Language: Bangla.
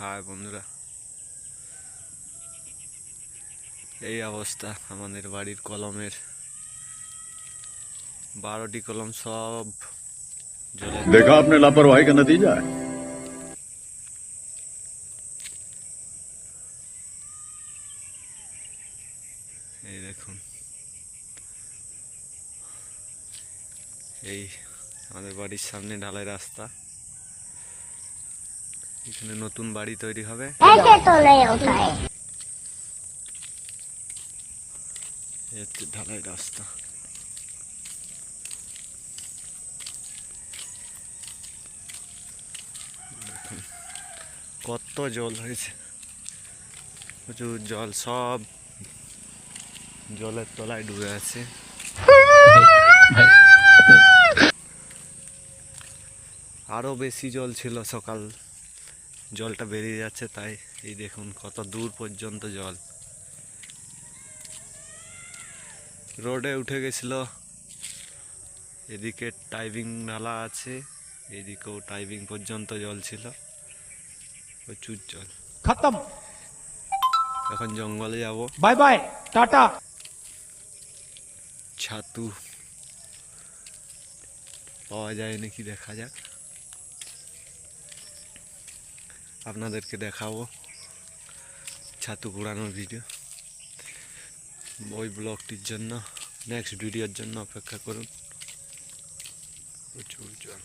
হাই বন্ধুরা। এই অবস্থা আমাদের বাড়ির কলমের। বারোটি কলম সব দেখা আপনার লাপরওয়াহি কা নতিজা এই দেখুন। এই আমাদের বাড়ির সামনে ঢালাই রাস্তা। এখানে নতুন বাড়ি তৈরি হবে। ঢালাই রাস্তা। কত জল হয়েছে। প্রচুর জল সব জলের তলায় ডুবে আছে। আরও বেশি জল ছিল সকাল জলটা বেরিয়ে যাচ্ছে তাই এই দেখুন কত দূর পর্যন্ত জল। রোডে উঠে গেছিল। এদিকে টাইবিং নালা আছে এদিকেও টাইবিং পর্যন্ত জল ছিল। প্রচুর জল। খতম। এখন জঙ্গলে যাব। Bye bye tata. ছাতু। পাওয়া যায় নাকি দেখা যাক। আপনাদেরকে দেখাবো ছাতু কুড়ানোর ভিডিও ওই ব্লগটির জন্য নেক্সট ভিডিওর জন্য অপেক্ষা করুন। প্রচুর জল।